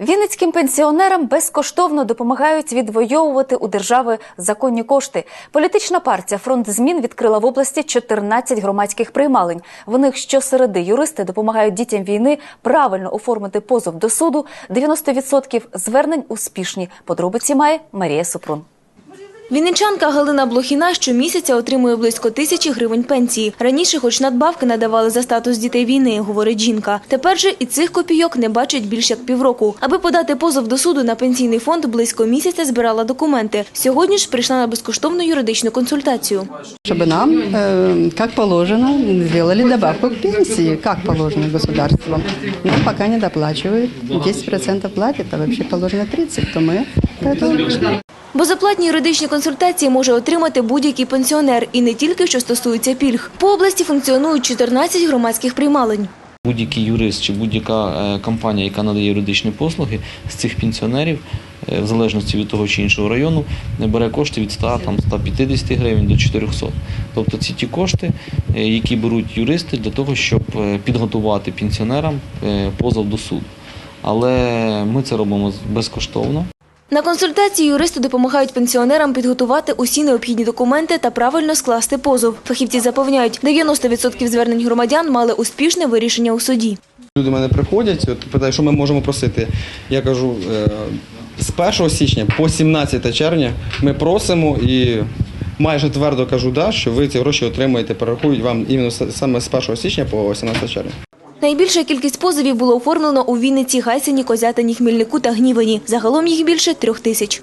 Вінницьким пенсіонерам безкоштовно допомагають відвоювати у держави законні кошти. Політична партія Фронт змін відкрила в області 14 громадських приймалень. В них щосереди юристи допомагають дітям війни правильно оформити позов до суду. 90% звернень успішні. Подробиці має Марія Супрун. Вінничанка Галина Блохіна щомісяця отримує близько тисячі гривень пенсії. Раніше хоч надбавки надавали за статус дітей війни, говорить жінка. Тепер же і цих копійок не бачить більш як півроку. Аби подати позов до суду на пенсійний фонд, близько місяця збирала документи. Сьогодні ж прийшла на безкоштовну юридичну консультацію. чтобы нам, э, как положено, сделали добавку к пенсии, как положено государством. Нам пока не доплачивают, 10% платят, а вообще положено 30%, то мы поэтому Безоплатні юридичні консультації може отримати будь-який пенсіонер. І не тільки, що стосується пільг. По області функціонують 14 громадських приймалень. Будь-який юрист чи будь-яка е, компанія, яка надає юридичні послуги з цих пенсіонерів, е, в залежності від того чи іншого району, не бере кошти від 100, там, 150 гривень до 400. Тобто це ті кошти, е, які беруть юристи для того, щоб підготувати пенсіонерам позов до суду. Але ми це робимо безкоштовно. На консультації юристи допомагають пенсіонерам підготувати усі необхідні документи та правильно скласти позов. Фахівці запевняють, 90% звернень громадян мали успішне вирішення у суді. Люди мене приходять, от питають, що ми можемо просити. Я кажу, е, з 1 січня по 17 червня ми просимо і майже твердо кажу, да, що ви ці гроші отримаєте, перерахують вам іменно саме з 1 січня по 17 червня. Найбільша кількість позовів було оформлено у Вінниці, Гайсині, Козятині, Хмільнику та Гнівані. Загалом їх більше трьох тисяч.